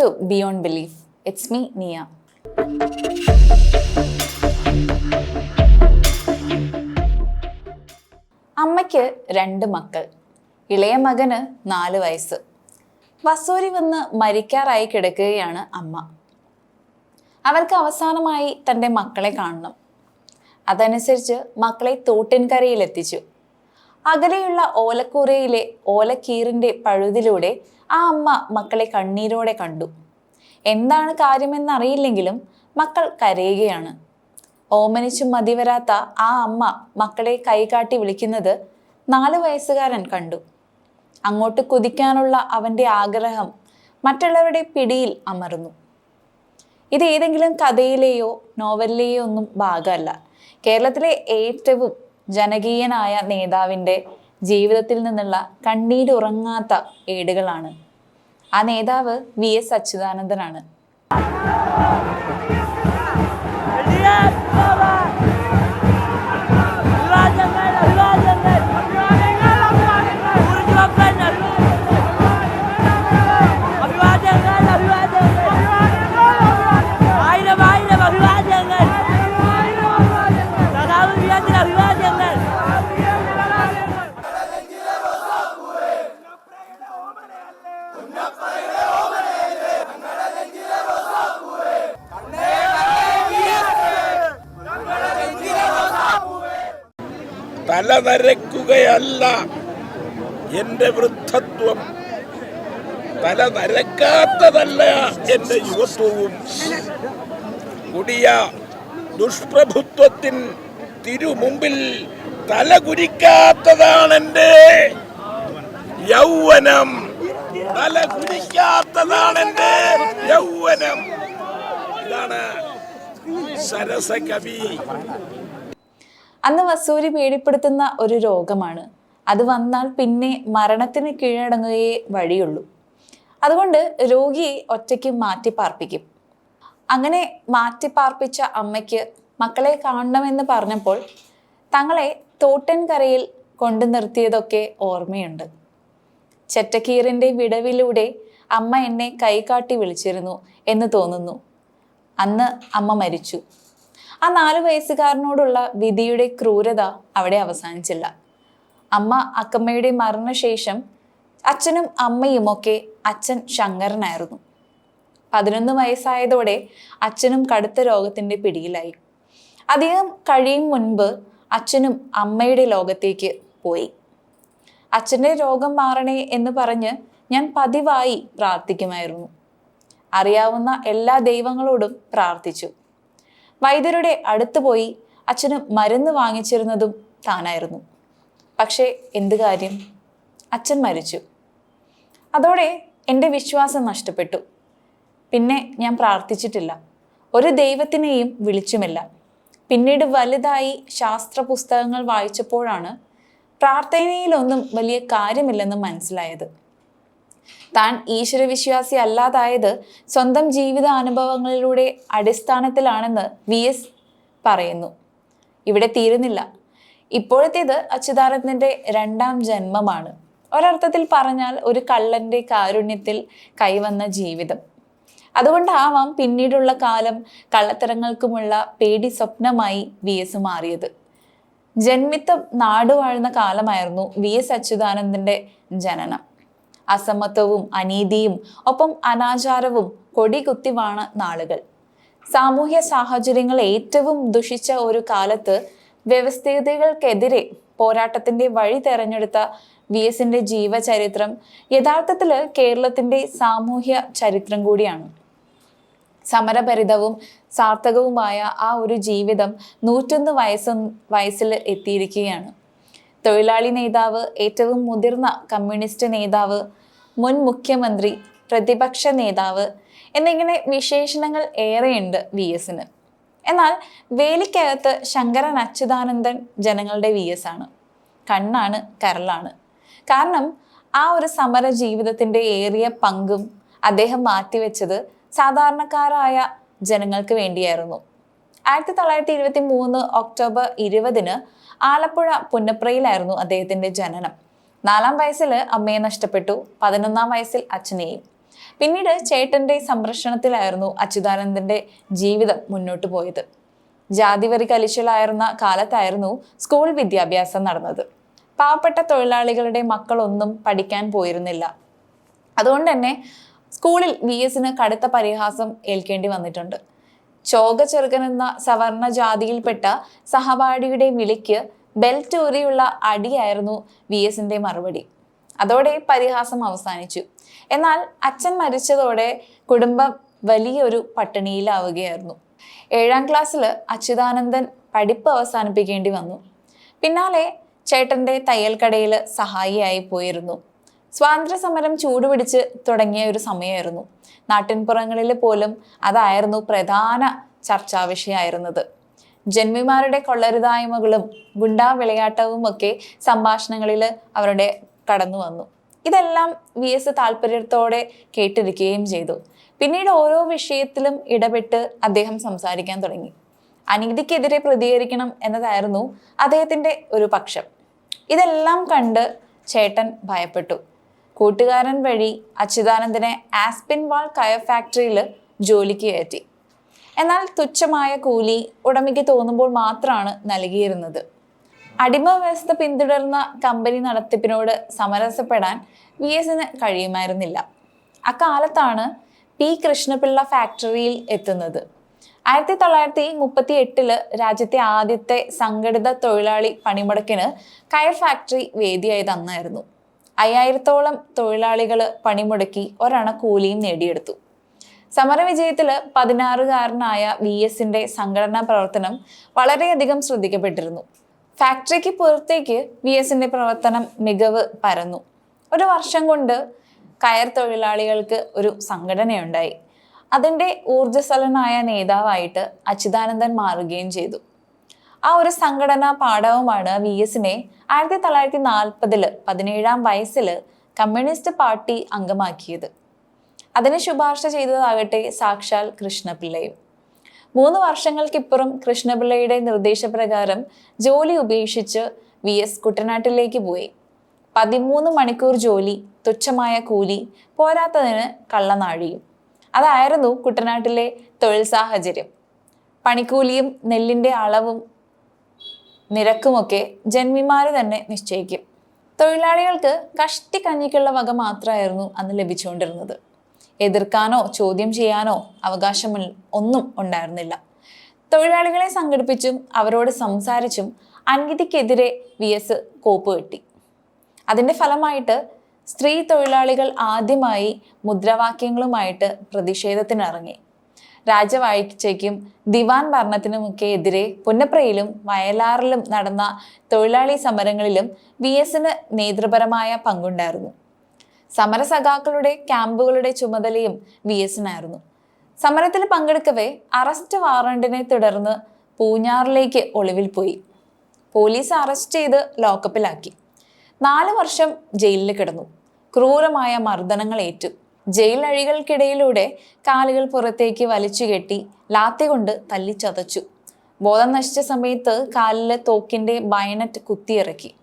To beyond belief it's me Niya അമ്മയ്ക്ക് രണ്ട് മക്കൾ. ഇളയ മകന് നാല് വയസ്സ്. വസൂരി വന്ന് മരിക്കാറായി കിടക്കുകയാണ് അമ്മ. അവർക്ക് അവസാനമായി തന്റെ മക്കളെ കാണണം. അതനുസരിച്ച് മക്കളെ തോട്ടിൻകരയിൽ എത്തിച്ചു അകലെയുള്ള ഓലക്കൂരയിലെ ഓലക്കീറിന്റെ പഴുതിലൂടെ ആ അമ്മ മക്കളെ കണ്ണീരോടെ കണ്ടു. എന്താണ് കാര്യമെന്നറിയില്ലെങ്കിലും മക്കൾ കരയുകയാണ്. ഓമനിച്ചും മതിവരാത്ത ആ അമ്മ മക്കളെ കൈകാട്ടി വിളിക്കുന്നത് നാല് വയസ്സുകാരൻ കണ്ടു. അങ്ങോട്ട് കുതിക്കാനുള്ള അവന്റെ ആഗ്രഹം മറ്റുള്ളവരുടെ പിടിയിൽ അമർന്നു. ഇത് ഏതെങ്കിലും കഥയിലെയോ നോവലിലെയോ ഒന്നും ഭാഗമല്ല. കേരളത്തിലെ ഏറ്റവും ജനകീയനായ നേതാവിന്റെ ജീവിതത്തിൽ നിന്നുള്ള കണ്ണീരുറങ്ങാത്ത ഏടുകളാണ്. ആ നേതാവ് വി എസ് അച്യുതാനന്ദനാണ്. വൃദ്ധത്വം തല നരക്കാത്തതല്ല എന്റെ യുവത്വവും കൊടിയ ദുഷ്പ്രഭുത്വത്തിൻ തിരുമുമ്പിൽ തല കുരിക്കാത്തതാണ് എന്റെ യൗവനം തല കുരിക്കാത്തതാണ് എന്റെ യൗവനം ഇതാണ് സരസകവി അന്ന് വസൂരി പേടിപ്പെടുത്തുന്ന ഒരു രോഗമാണ് അത് വന്നാൽ പിന്നെ മരണത്തിന് കീഴടങ്ങുകയേ വഴിയുള്ളൂ. അതുകൊണ്ട് രോഗിയെ ഒറ്റയ്ക്ക് മാറ്റി പാർപ്പിക്കും അങ്ങനെ മാറ്റി പാർപ്പിച്ച അമ്മയ്ക്ക് മക്കളെ കാണണമെന്ന് പറഞ്ഞപ്പോൾ തങ്ങളെ തോട്ടൻകരയിൽ കൊണ്ടു നിർത്തിയതൊക്കെ ഓർമ്മയുണ്ട്. ചെറ്റക്കീറിന്റെ വിടവിലൂടെ അമ്മ എന്നെ കൈകാട്ടി വിളിച്ചിരുന്നു എന്ന് തോന്നുന്നു. അന്ന് അമ്മ മരിച്ചു. ആ നാലു വയസ്സുകാരനോടുള്ള വിധിയുടെ ക്രൂരത അവിടെ അവസാനിച്ചില്ല. അമ്മ അക്കമ്മയുടെ മരണശേഷം അച്ഛനും അമ്മയും ഒക്കെ അച്ഛൻ ശങ്കരനായിരുന്നു. പതിനൊന്ന് വയസ്സായതോടെ അച്ഛനും കടുത്ത രോഗത്തിന്റെ പിടിയിലായി. അധികം കഴിയും മുൻപ് അച്ഛനും അമ്മയുടെ ലോകത്തേക്ക് പോയി. അച്ഛന്റെ രോഗം മാറണേ എന്ന് പറഞ്ഞ് ഞാൻ പതിവായി പ്രാർത്ഥിക്കുമായിരുന്നു. അറിയാവുന്ന എല്ലാ ദൈവങ്ങളോടും പ്രാർത്ഥിച്ചു. വൈദ്യരുടെ അടുത്ത് പോയി അച്ഛന് മരുന്ന് വാങ്ങിച്ചിരുന്നതും താനായിരുന്നു. പക്ഷേ എന്ത് കാര്യം? അച്ഛൻ മരിച്ചു. അതോടെ എന്റെ വിശ്വാസം നഷ്ടപ്പെട്ടു. പിന്നെ ഞാൻ പ്രാർത്ഥിച്ചിട്ടില്ല. ഒരു ദൈവത്തിനെയും വിളിച്ചുമില്ല. പിന്നീട് വലുതായി ശാസ്ത്ര പുസ്തകങ്ങൾ വായിച്ചപ്പോഴാണ് പ്രാർത്ഥനയിലൊന്നും വലിയ കാര്യമില്ലെന്ന് മനസ്സിലായത്. താൻ ഈശ്വരവിശ്വാസി അല്ലാതായത് സ്വന്തം ജീവിത അനുഭവങ്ങളിലൂടെ അടിസ്ഥാനത്തിലാണെന്ന് വി എസ് പറയുന്നു. ഇവിടെ തീരുന്നില്ല. ഇപ്പോഴത്തേത് അച്യുതാനന്ദന്റെ രണ്ടാം ജന്മമാണ്. ഒരർത്ഥത്തിൽ പറഞ്ഞാൽ ഒരു കള്ളന്റെ കാരുണ്യത്തിൽ കൈവന്ന ജീവിതം. അതുകൊണ്ടാവാം പിന്നീടുള്ള കാലം കള്ളത്തരങ്ങൾക്കുമുള്ള പേടി സ്വപ്നമായി വി എസ് മാറിയത്. ജന്മിത്തം നാടുവാഴുന്ന കാലമായിരുന്നു വി എസ് അച്യുതാനന്ദന്റെ ജനനം. അസമത്വവും അനീതിയും ഒപ്പം അനാചാരവും കൊടികുത്തിവാണ നാളുകൾ. സാമൂഹ്യ സാഹചര്യങ്ങൾ ഏറ്റവും ദുഷിച്ച ഒരു കാലത്ത് വ്യവസ്ഥിതികൾക്കെതിരെ പോരാട്ടത്തിന്റെ വഴി തെരഞ്ഞെടുത്ത വി എസിന്റെ ജീവചരിത്രം യഥാർത്ഥത്തിൽ കേരളത്തിന്റെ സാമൂഹ്യ ചരിത്രം കൂടിയാണ്. സമരഭരിതവും സാർത്ഥകവുമായ ആ ഒരു ജീവിതം നൂറ്റൊന്ന് വയസ്സ് വയസ്സിൽ എത്തിയിരിക്കുകയാണ്. തൊഴിലാളി നേതാവ് ഏറ്റവും മുതിർന്ന കമ്മ്യൂണിസ്റ്റ് നേതാവ് മുൻ മുഖ്യമന്ത്രി പ്രതിപക്ഷ നേതാവ് എന്നിങ്ങനെ വിശേഷണങ്ങൾ ഏറെയുണ്ട് വി എസിന്. എന്നാൽ വേലിക്കകത്ത് ശങ്കരൻ അച്യുതാനന്ദൻ ജനങ്ങളുടെ വി എസ് ആണ്. കണ്ണാണ് കരളാണ്. കാരണം ആ ഒരു സമര ജീവിതത്തിന്റെ ഏറിയ പങ്കും അദ്ദേഹം മാറ്റിവെച്ചത് സാധാരണക്കാരായ ജനങ്ങൾക്ക് വേണ്ടിയായിരുന്നു. ആയിരത്തി തൊള്ളായിരത്തി ഇരുപത്തി മൂന്ന് ഒക്ടോബർ ഇരുപതിന് ആലപ്പുഴ പുന്നപ്രയിലായിരുന്നു അദ്ദേഹത്തിന്റെ ജനനം. നാലാം വയസ്സിൽ അമ്മയെ നഷ്ടപ്പെട്ടു പതിനൊന്നാം വയസ്സിൽ അച്ഛനെയും. പിന്നീട് ചേട്ടന്റെ സംരക്ഷണത്തിലായിരുന്നു അച്യുതാനന്ദന്റെ ജീവിതം മുന്നോട്ടു പോയത്. ജാതിവരി കലിശലായിരുന്ന കാലത്തായിരുന്നു സ്കൂൾ വിദ്യാഭ്യാസം നടന്നത്. പാവപ്പെട്ട തൊഴിലാളികളുടെ മക്കളൊന്നും പഠിക്കാൻ പോയിരുന്നില്ല. അതുകൊണ്ട് തന്നെ സ്കൂളിൽ വി എസിന് കടുത്ത പരിഹാസം ഏൽക്കേണ്ടി വന്നിട്ടുണ്ട്. ചോക ചെറുക്കൻ എന്ന സവർണ ജാതിയിൽപ്പെട്ട സഹപാഠിയുടെ വിളിക്ക് ബെൽറ്റ് ഊരിയുള്ള അടിയായിരുന്നു വി എസിന്റെ മറുപടി. അതോടെ ഈ പരിഹാസം അവസാനിച്ചു. എന്നാൽ അച്ഛൻ മരിച്ചതോടെ കുടുംബം വലിയൊരു പട്ടിണിയിലാവുകയായിരുന്നു. ഏഴാം ക്ലാസ്സിൽ അച്യുതാനന്ദൻ പഠിപ്പ് അവസാനിപ്പിക്കേണ്ടി വന്നു. പിന്നാലെ ചേട്ടന്റെ തയ്യൽക്കടയിൽ സഹായിയായി പോയിരുന്നു. സ്വാതന്ത്ര്യ സമരം ചൂടുപിടിച്ച് തുടങ്ങിയ ഒരു സമയമായിരുന്നു. നാട്ടിൻപുറങ്ങളിൽ പോലും അതായിരുന്നു പ്രധാന ചർച്ചാ വിഷയമായിരുന്നത് ജന്മിമാരുടെ കൊള്ളരുതായ്മകളും ഗുണ്ടാ വിളയാട്ടവും ഒക്കെ സംഭാഷണങ്ങളിൽ അവരുടെ കടന്നു വന്നു. ഇതെല്ലാം വി എസ് താല്പര്യത്തോടെ കേട്ടിരിക്കുകയും ചെയ്തു. പിന്നീട് ഓരോ വിഷയത്തിലും ഇടപെട്ട് അദ്ദേഹം സംസാരിക്കാൻ തുടങ്ങി. അനീതിക്കെതിരെ പ്രതികരിക്കണം എന്നതായിരുന്നു അദ്ദേഹത്തിന്റെ ഒരു പക്ഷം. ഇതെല്ലാം കണ്ട് ചേട്ടൻ ഭയപ്പെട്ടു. കൂട്ടുകാരൻ വഴി അച്യുതാനന്ദനെ ആസ്പിൻ വാൾ കയർ ഫാക്ടറിയിൽ ജോലിക്ക് കയറ്റി. എന്നാൽ തുച്ഛമായ കൂലി ഉടമയ്ക്ക് തോന്നുമ്പോൾ മാത്രമാണ് നൽകിയിരുന്നത്. അടിമ വ്യവസ്ഥ പിന്തുടർന്ന കമ്പനി നടത്തിപ്പിനോട് സമരസപ്പെടാൻ വി എസിന് കഴിയുമായിരുന്നില്ല. അക്കാലത്താണ് പി കൃഷ്ണപിള്ള ഫാക്ടറിയിൽ എത്തുന്നത്. ആയിരത്തി തൊള്ളായിരത്തി മുപ്പത്തി എട്ടിൽ രാജ്യത്തെ ആദ്യത്തെ സംഘടിത തൊഴിലാളി പണിമുടക്കിന് കയർ ഫാക്ടറി വേദിയായത് അന്നായിരുന്നു അയ്യായിരത്തോളം തൊഴിലാളികൾ പണിമുടക്കി ഒരണ കൂലിയും നേടിയെടുത്തു. സമരവിജയത്തിൽ പതിനാറുകാരനായ വി എസിന്റെ സംഘടനാ പ്രവർത്തനം വളരെയധികം ശ്രദ്ധിക്കപ്പെട്ടിരുന്നു. ഫാക്ടറിക്ക് പുറത്തേക്ക് വി എസിന്റെ പ്രവർത്തനം മികവ് പരന്നു. ഒരു വർഷം കൊണ്ട് കയർ തൊഴിലാളികൾക്ക് ഒരു സംഘടനയുണ്ടായി. അതിന്റെ ഊർജസ്വലനായ നേതാവായിട്ട് അച്യുതാനന്ദൻ മാറുകയും ചെയ്തു. ആ ഒരു സംഘടനാ പാഠവുമാണ് വി എസിനെ ആയിരത്തി തൊള്ളായിരത്തി നാൽപ്പതിൽ പതിനേഴാം വയസ്സിൽ കമ്മ്യൂണിസ്റ്റ് പാർട്ടി അംഗമാക്കിയത്. അതിന് ശുപാർശ ചെയ്തതാകട്ടെ സാക്ഷാൽ കൃഷ്ണപിള്ളയും. മൂന്ന് വർഷങ്ങൾക്കിപ്പുറം കൃഷ്ണപിള്ളയുടെ നിർദ്ദേശപ്രകാരം ജോലി ഉപേക്ഷിച്ച് വി എസ് കുട്ടനാട്ടിലേക്ക് പോയി. പതിമൂന്ന് മണിക്കൂർ ജോലി തുച്ഛമായ കൂലി പോരാത്തതിന് കള്ളനാഴിയും. അതായിരുന്നു കുട്ടനാട്ടിലെ തൊഴിൽ സാഹചര്യം. പണിക്കൂലിയും നെല്ലിന്റെ അളവും നിരക്കുമൊക്കെ ജന്മിമാർ തന്നെ നിശ്ചയിക്കും. തൊഴിലാളികൾക്ക് കഷ്ടി കഞ്ഞിക്കുള്ള വക മാത്രമായിരുന്നു അന്ന് ലഭിച്ചുകൊണ്ടിരുന്നത്. എതിർക്കാനോ ചോദ്യം ചെയ്യാനോ അവകാശം ഒന്നും ഉണ്ടായിരുന്നില്ല. തൊഴിലാളികളെ സംഘടിപ്പിച്ചും അവരോട് സംസാരിച്ചും അനീതിക്കെതിരെ വി എസ് കോപ്പ് കെട്ടി അതിന്റെ ഫലമായിട്ട് സ്ത്രീ തൊഴിലാളികൾ ആദ്യമായി മുദ്രാവാക്യങ്ങളുമായിട്ട് പ്രതിഷേധത്തിനിറങ്ങി. രാജവാഴ്ചയ്ക്കും ദിവാൻ ഭരണത്തിനുമൊക്കെ എതിരെ പുന്നപ്രയിലും വയലാറിലും നടന്ന തൊഴിലാളി സമരങ്ങളിലും വി എസിന് നേതൃപരമായ പങ്കുണ്ടായിരുന്നു. സമരസഖാക്കളുടെ ക്യാമ്പുകളുടെ ചുമതലയും വി എസിനായിരുന്നു. സമരത്തിൽ പങ്കെടുക്കവേ അറസ്റ്റ് വാറണ്ടിനെ തുടർന്ന് പൂഞ്ഞാറിലേക്ക് ഒളിവിൽ പോയി. പോലീസ് അറസ്റ്റ് ചെയ്ത് ലോക്കപ്പിലാക്കി. നാല് വർഷം ജയിലിൽ കിടന്നു. ക്രൂരമായ മർദ്ദനങ്ങൾ ഏറ്റു. ജയിൽ അഴികൾക്കിടയിലൂടെ കാലുകൾ പുറത്തേക്ക് വലിച്ചു കെട്ടി ലാത്തി കൊണ്ട് തല്ലിച്ചതച്ചു ബോധം നശിച്ച സമയത്ത് കാലിലെ തോക്കിന്റെ ബയനറ്റ് കുത്തിയിറക്കി.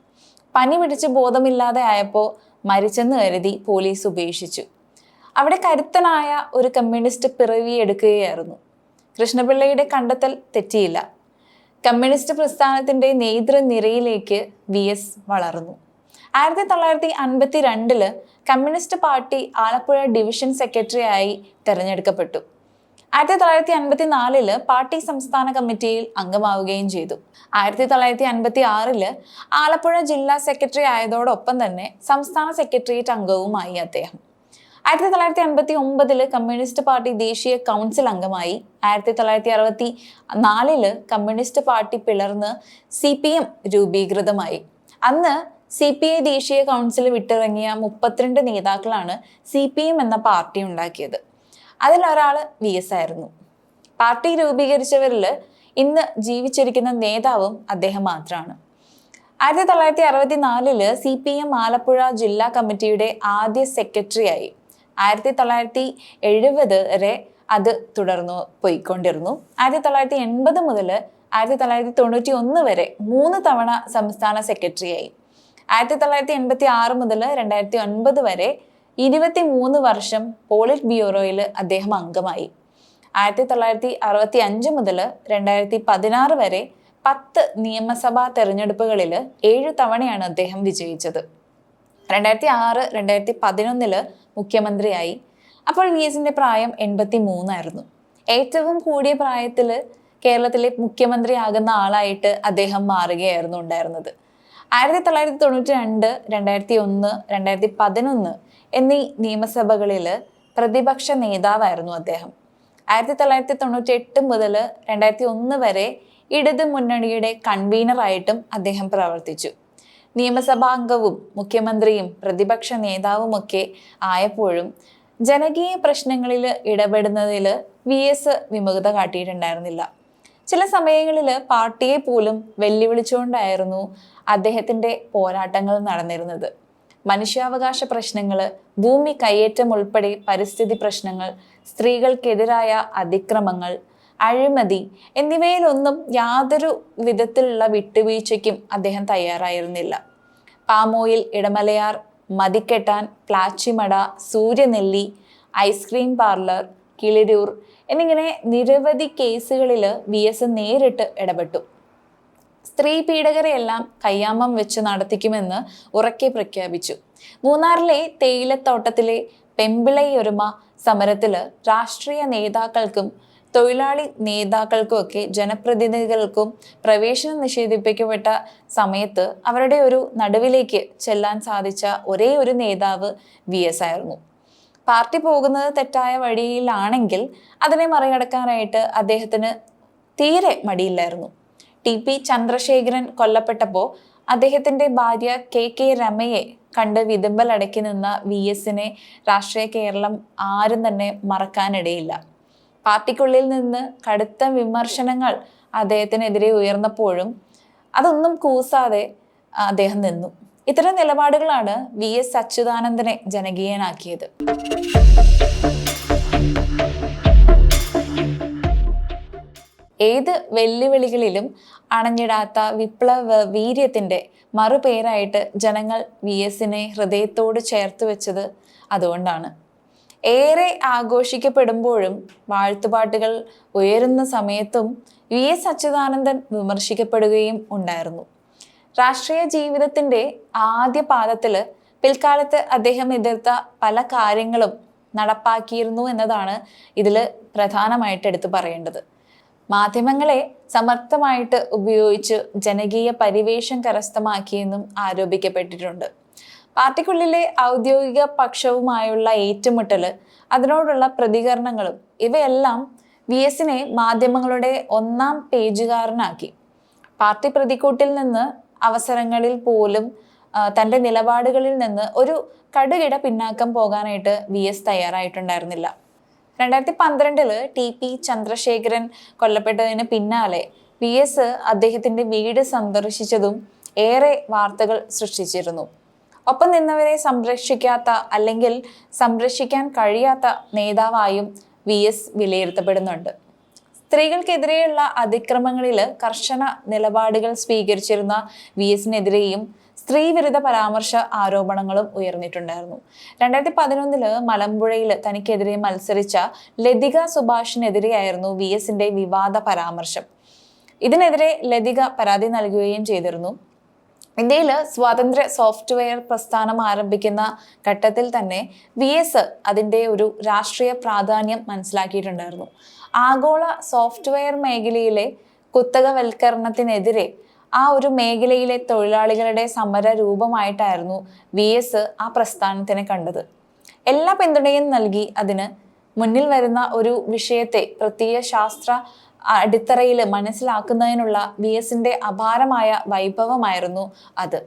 പനി പിടിച്ച് ബോധമില്ലാതെ ആയപ്പോൾ മരിച്ചെന്ന് കരുതി പോലീസ് ഉപേക്ഷിച്ചു. അവിടെ കരുത്തനായ ഒരു കമ്മ്യൂണിസ്റ്റ് പിറവി എടുക്കുകയായിരുന്നു. കൃഷ്ണപിള്ളയുടെ കണ്ടെത്തൽ തെറ്റിയില്ല. കമ്മ്യൂണിസ്റ്റ് പ്രസ്ഥാനത്തിന്റെ നേതൃനിരയിലേക്ക് വി എസ് വളർന്നു. ആയിരത്തി തൊള്ളായിരത്തി അൻപത്തി രണ്ടിൽ communist party Alappuzha division secretary ആയി തെരഞ്ഞെടുക്കപ്പെട്ടു. ആയിരത്തി തൊള്ളായിരത്തി അൻപത്തി നാലിൽ പാർട്ടി സംസ്ഥാന കമ്മിറ്റിയിൽ അംഗമാവുകയും ചെയ്തു. ആയിരത്തി തൊള്ളായിരത്തി അൻപത്തി ആറിൽ ആലപ്പുഴ ജില്ലാ സെക്രട്ടറി ആയതോടൊപ്പം തന്നെ സംസ്ഥാന സെക്രട്ടേറിയറ്റ് അംഗവുമായി അദ്ദേഹം. ആയിരത്തി തൊള്ളായിരത്തി അൻപത്തി ഒമ്പതിൽ കമ്മ്യൂണിസ്റ്റ് പാർട്ടി ദേശീയ കൗൺസിൽ അംഗമായി. ആയിരത്തി തൊള്ളായിരത്തി അറുപത്തി നാലിൽ കമ്മ്യൂണിസ്റ്റ് പാർട്ടി പിളർന്ന് സി പി എം രൂപീകൃതമായി. അന്ന് സി പി ഐ ദേശീയ കൗൺസിൽ വിട്ടിറങ്ങിയ മുപ്പത്തിരണ്ട് നേതാക്കളാണ് സി പി എം എന്ന പാർട്ടി ഉണ്ടാക്കിയത്. അതിലൊരാൾ വി എസ് ആയിരുന്നു. പാർട്ടി രൂപീകരിച്ചവരിൽ ഇന്ന് ജീവിച്ചിരിക്കുന്ന നേതാവും അദ്ദേഹം മാത്രമാണ് ആയിരത്തി തൊള്ളായിരത്തി അറുപത്തി നാലിൽ സി പി എം ആലപ്പുഴ ജില്ലാ കമ്മിറ്റിയുടെ ആദ്യ സെക്രട്ടറിയായി. ആയിരത്തി തൊള്ളായിരത്തി എഴുപത് വരെ അത് തുടർന്നു പോയിക്കൊണ്ടിരുന്നു. ആയിരത്തി തൊള്ളായിരത്തി എൺപത് മുതൽ ആയിരത്തി തൊള്ളായിരത്തി തൊണ്ണൂറ്റി ഒന്ന് വരെ മൂന്ന് തവണ സംസ്ഥാന സെക്രട്ടറിയായി. ആയിരത്തി തൊള്ളായിരത്തി എൺപത്തി ആറ് മുതൽ രണ്ടായിരത്തി ഒൻപത് വരെ ഇരുപത്തി മൂന്ന് വർഷം പോളിറ്റ് ബ്യൂറോയിൽ അദ്ദേഹം അംഗമായി. ആയിരത്തി തൊള്ളായിരത്തി അറുപത്തി അഞ്ച് മുതൽ രണ്ടായിരത്തി പതിനാറ് വരെ പത്ത് നിയമസഭാ തെരഞ്ഞെടുപ്പുകളിൽ ഏഴ് തവണയാണ് അദ്ദേഹം വിജയിച്ചത്. രണ്ടായിരത്തി ആറ് രണ്ടായിരത്തി പതിനൊന്നിൽ മുഖ്യമന്ത്രിയായി. അപ്പോൾ വി എസിന്റെ പ്രായം എൺപത്തി മൂന്നായിരുന്നു ഏറ്റവും കൂടിയ പ്രായത്തിൽ കേരളത്തിലെ മുഖ്യമന്ത്രിയാകുന്ന ആളായിട്ട് അദ്ദേഹം മാറുകയായിരുന്നു ഉണ്ടായിരുന്നത്. ആയിരത്തി തൊള്ളായിരത്തി തൊണ്ണൂറ്റി രണ്ട് രണ്ടായിരത്തി ഒന്ന് രണ്ടായിരത്തി പതിനൊന്ന് എന്നീ നിയമസഭകളിൽ പ്രതിപക്ഷ നേതാവായിരുന്നു അദ്ദേഹം. ആയിരത്തി തൊള്ളായിരത്തി തൊണ്ണൂറ്റി എട്ട് മുതൽ രണ്ടായിരത്തി ഒന്ന് വരെ ഇടത് മുന്നണിയുടെ കൺവീനറായിട്ടും അദ്ദേഹം പ്രവർത്തിച്ചു. നിയമസഭാംഗവും മുഖ്യമന്ത്രിയും പ്രതിപക്ഷ നേതാവുമൊക്കെ ആയപ്പോഴും ജനകീയ പ്രശ്നങ്ങളിൽ ഇടപെടുന്നതിൽ വി എസ് വിമുഖത കാട്ടിയിട്ടുണ്ടായിരുന്നില്ല. ചില സമയങ്ങളിൽ പാർട്ടിയെ പോലും വെല്ലുവിളിച്ചുകൊണ്ടായിരുന്നു അദ്ദേഹത്തിന്റെ പോരാട്ടങ്ങൾ നടന്നിരുന്നത്. മനുഷ്യാവകാശ പ്രശ്നങ്ങൾ ഭൂമി കയ്യേറ്റം ഉൾപ്പെടെ പരിസ്ഥിതി പ്രശ്നങ്ങൾ സ്ത്രീകൾക്കെതിരായ അതിക്രമങ്ങൾ അഴിമതി എന്നിവയിലൊന്നും യാതൊരു വിധത്തിലുള്ള വിട്ടുവീഴ്ചയ്ക്കും അദ്ദേഹം തയ്യാറായിരുന്നില്ല. Palm oil Idamalayar Mathikettan Plachimada Suryanelli ice cream parlour Kiliroor എന്നിങ്ങനെ നിരവധി കേസുകളിൽ വി എസ് നേരിട്ട് ഇടപെട്ടു. സ്ത്രീ പീഡകരെയെല്ലാം കയ്യാമം വെച്ച് നടത്തിക്കുമെന്ന് ഉറക്കെ പ്രഖ്യാപിച്ചു. മൂന്നാറിലെ തേയിലത്തോട്ടത്തിലെ പെമ്പിളയൊരുമ സമരത്തിൽ രാഷ്ട്രീയ നേതാക്കൾക്കും തൊഴിലാളി നേതാക്കൾക്കുമൊക്കെ ജനപ്രതിനിധികൾക്കും പ്രവേശനം നിഷേധിപ്പിക്കപ്പെട്ട സമയത്ത് അവരുടെ ഒരു നടുവിലേക്ക് ചെല്ലാൻ സാധിച്ച ഒരേ ഒരു നേതാവ് വി എസ് ആയിരുന്നു. പാർട്ടി പോകുന്നത് തെറ്റായ വഴിയിലാണെങ്കിൽ അതിനെ മറികടക്കാനായിട്ട് അദ്ദേഹത്തിന് തീരെ മടിയില്ലായിരുന്നു. ടി പി ചന്ദ്രശേഖരൻ കൊല്ലപ്പെട്ടപ്പോൾ അദ്ദേഹത്തിന്റെ ഭാര്യ കെ കെ രമയെ കണ്ട് വിതുമ്പലടക്കി നിന്ന വി എസിനെ രാഷ്ട്രീയ കേരളം ആരും തന്നെ മറക്കാനിടയില്ല. പാർട്ടിക്കുള്ളിൽ നിന്ന് കടുത്ത വിമർശനങ്ങൾ അദ്ദേഹത്തിനെതിരെ ഉയർന്നപ്പോഴും അതൊന്നും കൂസാതെ അദ്ദേഹം നിന്നു. ഇത്തരം നിലപാടുകളാണ് വി എസ് അച്യുതാനന്ദനെ ജനകീയനാക്കിയത്. ഏത് വെല്ലുവിളികളിലും അണഞ്ഞിടാത്ത വിപ്ലവ വീര്യത്തിന്റെ മറുപേരായിട്ട് ജനങ്ങൾ വി എസിനെ ഹൃദയത്തോട് ചേർത്ത് വെച്ചത് അതുകൊണ്ടാണ്. ഏറെ ആഘോഷിക്കപ്പെടുമ്പോഴും വാഴ്ത്തുപാട്ടുകൾ ഉയരുന്ന സമയത്തും വി എസ് അച്യുതാനന്ദൻ വിമർശിക്കപ്പെടുകയും ഉണ്ടായിരുന്നു. രാഷ്ട്രീയ ജീവിതത്തിന്റെ ആദ്യ പാദത്തിൽ പിൽക്കാലത്ത് അദ്ദേഹം എതിർത്ത പല കാര്യങ്ങളും നടപ്പാക്കിയിരുന്നു എന്നതാണ് ഇതിൽ പ്രധാനമായിട്ട് എടുത്തു പറയേണ്ടത്. മാധ്യമങ്ങളെ സമർത്ഥമായിട്ട് ഉപയോഗിച്ച് ജനകീയ പരിവേഷം കരസ്ഥമാക്കിയെന്നും ആരോപിക്കപ്പെട്ടിട്ടുണ്ട്. പാർട്ടിക്കുള്ളിലെ ഔദ്യോഗിക പക്ഷവുമായുള്ള ഏറ്റുമുട്ടൽ അതിനോടുള്ള പ്രതികരണങ്ങളും ഇവയെല്ലാം വി എസിനെ മാധ്യമങ്ങളുടെ ഒന്നാം പേജുകാരനാക്കി. പാർട്ടി പ്രതിക്കൂട്ടിൽ നിന്ന് അവസരങ്ങളിൽ പോലും തന്റെ നിലപാടുകളിൽ നിന്ന് ഒരു കടുകിട പിന്നാക്കം പോകാനായിട്ട് വി എസ് തയ്യാറായിട്ടുണ്ടായിരുന്നില്ല. രണ്ടായിരത്തി പന്ത്രണ്ടിൽ ടി പി ചന്ദ്രശേഖരൻ കൊല്ലപ്പെട്ടതിന് പിന്നാലെ വി എസ് അദ്ദേഹത്തിന്റെ വീട് സന്ദർശിച്ചതും ഏറെ വാർത്തകൾ സൃഷ്ടിച്ചിരുന്നു. ഒപ്പം നിന്നവരെ സംരക്ഷിക്കാത്ത അല്ലെങ്കിൽ സംരക്ഷിക്കാൻ കഴിയാത്ത നേതാവായും വി എസ് വിലയിരുത്തപ്പെടുന്നുണ്ട്. സ്ത്രീകൾക്കെതിരെയുള്ള അതിക്രമങ്ങളിൽ കർശന നിലപാടുകൾ സ്വീകരിച്ചിരുന്ന വി എസിനെതിരെയും സ്ത്രീവിരുദ്ധ പരാമർശ ആരോപണങ്ങളും ഉയർന്നിട്ടുണ്ടായിരുന്നു. രണ്ടായിരത്തി പതിനൊന്നിൽ മലമ്പുഴയിൽ തനിക്കെതിരെ മത്സരിച്ച ലതിക സുഭാഷിനെതിരെയായിരുന്നു വി എസിന്റെ വിവാദ പരാമർശം. ഇതിനെതിരെ ലതിക പരാതി നൽകുകയും ചെയ്തിരുന്നു. ഇന്ത്യയിൽ സ്വാതന്ത്ര്യ സോഫ്റ്റ്വെയർ പ്രസ്ഥാനം ആരംഭിക്കുന്ന ഘട്ടത്തിൽ തന്നെ വി എസ് അതിന്റെ ഒരു രാഷ്ട്രീയ പ്രാധാന്യം മനസ്സിലാക്കിയിട്ടുണ്ടായിരുന്നു. ആഗോള സോഫ്റ്റ്വെയർ മേഖലയിലെ കുത്തകവൽക്കരണത്തിനെതിരെ ആ ഒരു മേഖലയിലെ തൊഴിലാളികളുടെ സമര രൂപമായിട്ടായിരുന്നു വി എസ് ആ പ്രസ്ഥാനത്തിനെ കണ്ടത്. എല്ലാ പിന്തുണയും നൽകി അതിന് മുന്നിൽ വരുന്ന ഒരു വിഷയത്തെ പ്രത്യയ ശാസ്ത്ര അടിത്തറയിൽ മനസ്സിലാക്കുന്നതിനുള്ള വി എസിന്റെ അപാരമായ വൈഭവമായിരുന്നു അത്.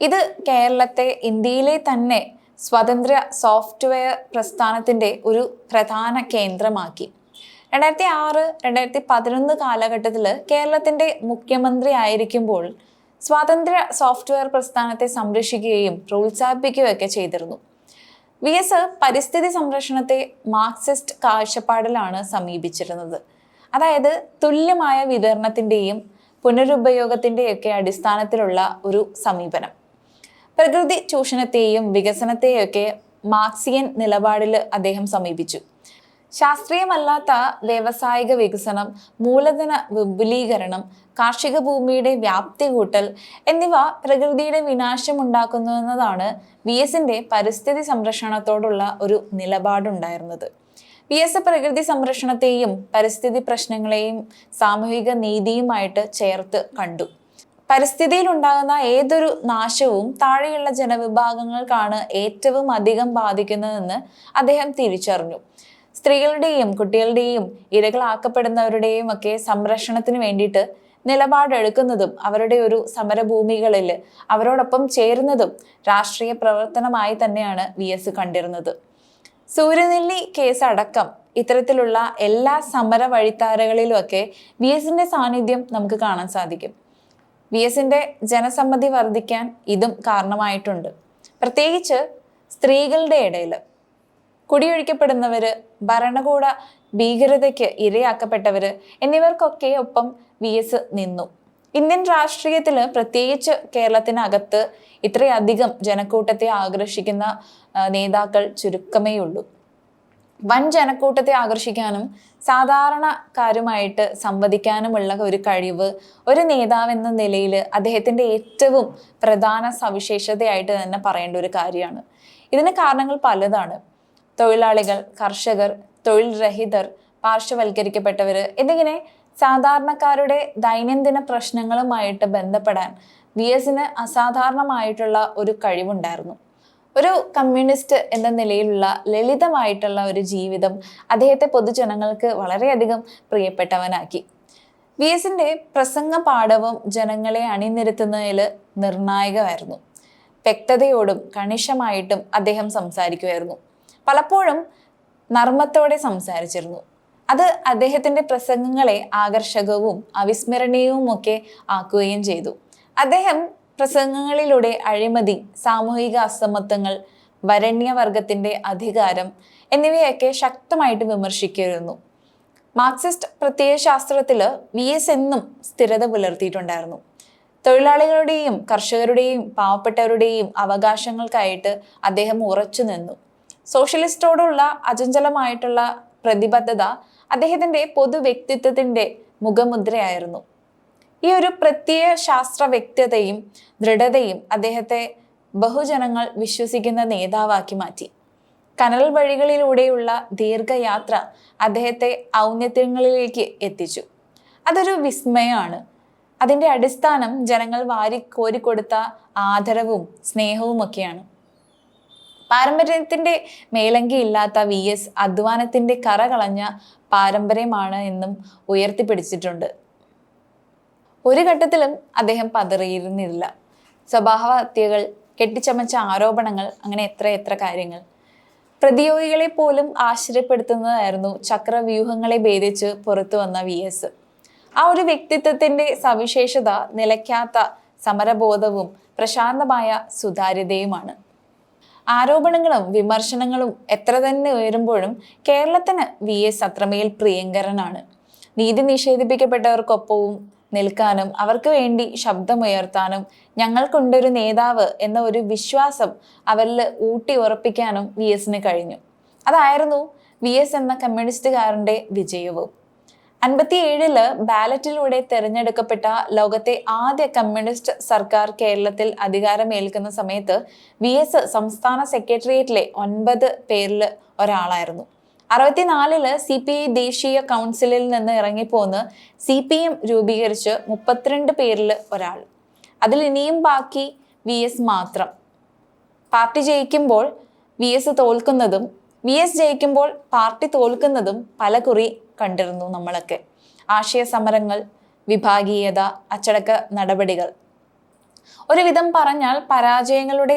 ഇത് കേരളത്തെ ഇന്ത്യയിലെ തന്നെ സ്വതന്ത്ര സോഫ്റ്റ്വെയർ പ്രസ്ഥാനത്തിന്റെ ഒരു പ്രധാന കേന്ദ്രമാക്കി. രണ്ടായിരത്തി ആറ് രണ്ടായിരത്തി പതിനൊന്ന് കാലഘട്ടത്തിൽ കേരളത്തിന്റെ മുഖ്യമന്ത്രി ആയിരിക്കുമ്പോൾ സ്വാതന്ത്ര്യ സോഫ്റ്റ്വെയർ പ്രസ്ഥാനത്തെ സംരക്ഷിക്കുകയും പ്രോത്സാഹിപ്പിക്കുകയൊക്കെ ചെയ്തിരുന്നു. വി എസ് പരിസ്ഥിതി സംരക്ഷണത്തെ മാർക്സിസ്റ്റ് കാഴ്ചപ്പാടിലാണ് സമീപിച്ചിരുന്നത്. അതായത് തുല്യമായ വിതരണത്തിന്റെയും പുനരുപയോഗത്തിന്റെയൊക്കെ അടിസ്ഥാനത്തിലുള്ള ഒരു സമീപനം. പ്രകൃതി ചൂഷണത്തെയും വികസനത്തെയൊക്കെ മാർക്സിയൻ നിലപാടിൽ അദ്ദേഹം സമീപിച്ചു. ശാസ്ത്രീയമല്ലാത്ത വ്യാവസായിക വികസനം മൂലധന വിപുലീകരണം കാർഷിക ഭൂമിയുടെ വ്യാപ്തി കൂട്ടൽ എന്നിവ പ്രകൃതിയുടെ വിനാശം ഉണ്ടാക്കുന്നുവെന്നതാണ് വി എസിന്റെ പരിസ്ഥിതി സംരക്ഷണത്തോടുള്ള ഒരു നിലപാടുണ്ടായിരുന്നത്. വി എസ് പ്രകൃതി സംരക്ഷണത്തെയും പരിസ്ഥിതി പ്രശ്നങ്ങളെയും സാമൂഹിക നീതിയുമായിട്ട് ചേർത്ത് കണ്ടു. പരിസ്ഥിതിയിൽ ഉണ്ടാകുന്ന ഏതൊരു നാശവും താഴെയുള്ള ജനവിഭാഗങ്ങൾക്കാണ് ഏറ്റവും അധികം ബാധിക്കുന്നതെന്ന് അദ്ദേഹം തിരിച്ചറിഞ്ഞു. സ്ത്രീകളുടെയും കുട്ടികളുടെയും ഇരകളാക്കപ്പെടുന്നവരുടെയും ഒക്കെ സംരക്ഷണത്തിന് വേണ്ടിയിട്ട് നിലപാടെടുക്കുന്നതും അവരുടെ ഒരു സമരഭൂമികളിൽ അവരോടൊപ്പം ചേരുന്നതും രാഷ്ട്രീയ പ്രവർത്തനമായി തന്നെയാണ് വി എസ് കണ്ടിരുന്നത്. സൂര്യനെല്ലി കേസ് അടക്കം ഇത്തരത്തിലുള്ള എല്ലാ സമര വഴിത്താരകളിലുമൊക്കെ വി എസിന്റെ സാന്നിധ്യം നമുക്ക് കാണാൻ സാധിക്കും. വി എസിന്റെ ജനസമ്മതി വർദ്ധിക്കാൻ ഇതും കാരണമായിട്ടുണ്ട്. പ്രത്യേകിച്ച് സ്ത്രീകളുടെ ഇടയിൽ കുടിയൊഴിക്കപ്പെടുന്നവര് ഭരണകൂട ഭീകരതയ്ക്ക് ഇരയാക്കപ്പെട്ടവര് എന്നിവർക്കൊക്കെ ഒപ്പം വി എസ് നിന്നു. ഇന്ത്യൻ രാഷ്ട്രീയത്തിൽ പ്രത്യേകിച്ച് കേരളത്തിനകത്ത് ഇത്രയധികം ജനക്കൂട്ടത്തെ ആകർഷിക്കുന്ന നേതാക്കൾ ചുരുക്കമേ ഉള്ളൂ വൻ ജനക്കൂട്ടത്തെ ആകർഷിക്കാനും സാധാരണക്കാരുമായിട്ട് സംവദിക്കാനുമുള്ള ഒരു കഴിവ് ഒരു നേതാവെന്ന നിലയിൽ അദ്ദേഹത്തിന്റെ ഏറ്റവും പ്രധാന സവിശേഷതയായിട്ട് തന്നെ പറയേണ്ട ഒരു കാര്യമാണ്. ഇതിന് കാരണങ്ങൾ പലതാണ്. തൊഴിലാളികൾ കർഷകർ തൊഴിൽ രഹിതർ പാർശ്വവൽക്കരിക്കപ്പെട്ടവർ എന്നിങ്ങനെ സാധാരണക്കാരുടെ ദൈനംദിന പ്രശ്നങ്ങളുമായിട്ട് ബന്ധപ്പെടാൻ വി എസിന് അസാധാരണമായിട്ടുള്ള ഒരു കഴിവുണ്ടായിരുന്നു. ഒരു കമ്മ്യൂണിസ്റ്റ് എന്ന നിലയിലുള്ള ലളിതമായിട്ടുള്ള ഒരു ജീവിതം അദ്ദേഹത്തെ പൊതുജനങ്ങൾക്ക് വളരെയധികം പ്രിയപ്പെട്ടവനാക്കി. വി എസിന്റെ പ്രസംഗ പാഠവും ജനങ്ങളെ അണിനിരത്തുന്നതിൽ നിർണായകമായിരുന്നു. വ്യക്തതയോടും കണിശമായിട്ടും അദ്ദേഹം സംസാരിക്കുമായിരുന്നു. പലപ്പോഴും നർമ്മത്തോടെ സംസാരിച്ചിരുന്നു. അത് അദ്ദേഹത്തിന്റെ പ്രസംഗങ്ങളെ ആകർഷകവും അവിസ്മരണീയവും ഒക്കെ ആക്കുകയും ചെയ്തു. അദ്ദേഹം പ്രസംഗങ്ങളിലൂടെ അഴിമതി സാമൂഹിക അസമത്വങ്ങൾ വരണ്യവർഗത്തിന്റെ അധികാരം എന്നിവയൊക്കെ ശക്തമായിട്ട് വിമർശിക്കുന്നു മാർക്സിസ്റ്റ് പ്രത്യയശാസ്ത്രത്തിൽ വി എസ് എന്നും സ്ഥിരത പുലർത്തിയിട്ടുണ്ടായിരുന്നു. തൊഴിലാളികളുടെയും കർഷകരുടെയും പാവപ്പെട്ടവരുടെയും അവകാശങ്ങൾക്കായിട്ട് അദ്ദേഹം ഉറച്ചു നിന്നു സോഷ്യലിസ്റ്റോടുള്ള അചഞ്ചലമായിട്ടുള്ള പ്രതിബദ്ധത അദ്ദേഹത്തിന്റെ പൊതു വ്യക്തിത്വത്തിന്റെ മുഖമുദ്രയായിരുന്നു. ഈ ഒരു പ്രത്യയ ശാസ്ത്ര വ്യക്തതയും ദൃഢതയും അദ്ദേഹത്തെ ബഹുജനങ്ങൾ വിശ്വസിക്കുന്ന നേതാവാക്കി മാറ്റി. കനൽ വഴികളിലൂടെയുള്ള ദീർഘയാത്ര അദ്ദേഹത്തെ ഔന്നത്യങ്ങളിലേക്ക് എത്തിച്ചു. അതൊരു വിസ്മയമാണ് അതിന്റെ അടിസ്ഥാനം ജനങ്ങൾ വാരി കോരിക്കൊടുത്ത ആദരവും സ്നേഹവും ഒക്കെയാണ് പാരമ്പര്യത്തിന്റെ മേലങ്കി ഇല്ലാത്ത വി എസ് അധ്വാനത്തിന്റെ കറ കളഞ്ഞ പാരമ്പര്യമാണ് എന്നും ഉയർത്തിപ്പിടിച്ചിട്ടുണ്ട്. ഒരു ഘട്ടത്തിലും അദ്ദേഹം പതറിയിരുന്നില്ല. സ്വഭാവഹത്യകൾ കെട്ടിച്ചമച്ച ആരോപണങ്ങൾ അങ്ങനെ എത്ര എത്ര കാര്യങ്ങൾ. പ്രതിയോഗികളെ പോലും ആശ്ചര്യപ്പെടുത്തുന്നതായിരുന്നു ചക്രവ്യൂഹങ്ങളെ ഭേദിച്ച് പുറത്തു വന്ന വി എസ്. ആ ഒരു വ്യക്തിത്വത്തിന്റെ സവിശേഷത നിലയ്ക്കാത്ത സമരബോധവും പ്രശാന്തമായ സുതാര്യതയുമാണ്. ആരോപണങ്ങളും വിമർശനങ്ങളും എത്ര തന്നെ ഉയരുമ്പോഴും കേരളത്തിന് വി എസ് അത്രമേൽ പ്രിയങ്കരനാണ്. നീതി നിഷേധിപ്പിക്കപ്പെട്ടവർക്കൊപ്പവും നിൽക്കാനും അവർക്ക് വേണ്ടി ശബ്ദമുയർത്താനും ഞങ്ങൾക്കുണ്ടൊരു നേതാവ് എന്ന ഒരു വിശ്വാസം അവരിൽ ഊട്ടി ഉറപ്പിക്കാനും വി എസിന് കഴിഞ്ഞു. അതായിരുന്നു വി എസ് എന്ന കമ്മ്യൂണിസ്റ്റുകാരന്റെ വിജയവും. അൻപത്തിയേഴിൽ ബാലറ്റിലൂടെ തെരഞ്ഞെടുക്കപ്പെട്ട ലോകത്തെ ആദ്യ കമ്മ്യൂണിസ്റ്റ് സർക്കാർ കേരളത്തിൽ അധികാരമേൽക്കുന്ന സമയത്ത് വി എസ് സംസ്ഥാന സെക്രട്ടേറിയറ്റിലെ ഒൻപത് പേരിൽ ഒരാളായിരുന്നു. അറുപത്തിനാലിൽ സി പി ഐ ദേശീയ കൗൺസിലിൽ നിന്ന് ഇറങ്ങിപ്പോന്ന് സി പി എം രൂപീകരിച്ച് മുപ്പത്തിരണ്ട് പേരിൽ ഒരാൾ. അതിൽ ഇനിയും ബാക്കി വി എസ് മാത്രം. പാർട്ടി ജയിക്കുമ്പോൾ വി എസ് തോൽക്കുന്നതും വി എസ് ജയിക്കുമ്പോൾ പാർട്ടി തോൽക്കുന്നതും പലകുറി കണ്ടിരുന്നു നമ്മളൊക്കെ. ആശയ സമരങ്ങൾ വിഭാഗീയത അച്ചടക്ക നടപടികൾ. ഒരുവിധം പറഞ്ഞാൽ പരാജയങ്ങളുടെ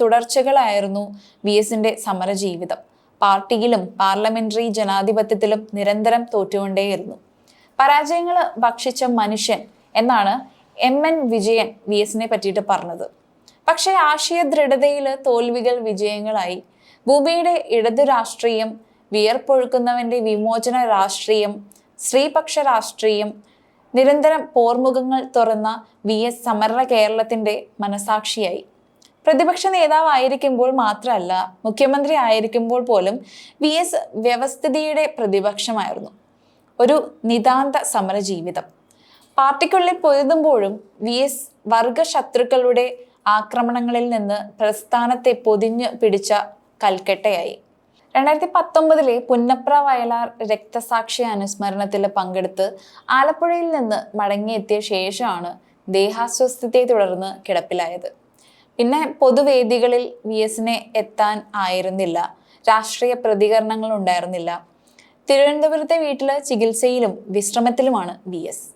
തുടർച്ചകളായിരുന്നു വി എസിന്റെ സമരജീവിതം. പാർട്ടിയിലും പാർലമെന്ററി ജനാധിപത്യത്തിലും നിരന്തരം തോറ്റുകൊണ്ടേയിരുന്നു. പരാജയങ്ങൾ ഭക്ഷിച്ച മനുഷ്യൻ എന്നാണ് എം എൻ വിജയൻ വി എസിനെ പറ്റിയിട്ട് പറഞ്ഞത്. പക്ഷേ ആശയ ദൃഢതയിൽ തോൽവികൾ വിജയങ്ങളായി. ഭൂമിയുടെ ഇടതു രാഷ്ട്രീയം വിയർപ്പൊഴുക്കുന്നവന്റെ വിമോചന രാഷ്ട്രീയം സ്ത്രീപക്ഷ രാഷ്ട്രീയം നിരന്തരം പോർമുഖങ്ങൾ തുറന്ന വി എസ് സമര കേരളത്തിന്റെ മനസാക്ഷിയായി. പ്രതിപക്ഷ നേതാവായിരിക്കുമ്പോൾ മാത്രമല്ല മുഖ്യമന്ത്രി ആയിരിക്കുമ്പോൾ പോലും വി എസ് വ്യവസ്ഥിതിയുടെ പ്രതിപക്ഷമായിരുന്നു. ഒരു നിതാന്ത സമര ജീവിതം പാർട്ടിക്കുള്ളിൽ പൊരുതുമ്പോഴും വി എസ് വർഗ ശത്രുക്കളുടെ ആക്രമണങ്ങളിൽ നിന്ന് പ്രസ്ഥാനത്തെ പൊതിഞ്ഞു പിടിച്ച കൽക്കട്ടയായി. രണ്ടായിരത്തി പത്തൊമ്പതിലെ പുന്നപ്ര വയലാർ രക്തസാക്ഷി അനുസ്മരണത്തിൽ പങ്കെടുത്ത് ആലപ്പുഴയിൽ നിന്ന് മടങ്ങിയെത്തിയ ശേഷമാണ് ദേഹാസ്വസ്ഥതയെ തുടർന്ന് കിടപ്പിലായത്. പിന്നെ പൊതുവേദികളിൽ വി എസിനെ എത്താൻ ആയിരുന്നില്ല. രാഷ്ട്രീയ പ്രതികരണങ്ങൾ ഉണ്ടായിരുന്നില്ല. തിരുവനന്തപുരത്തെ വീട്ടിലെ ചികിത്സയിലും വിശ്രമത്തിലുമാണ് വി എസ്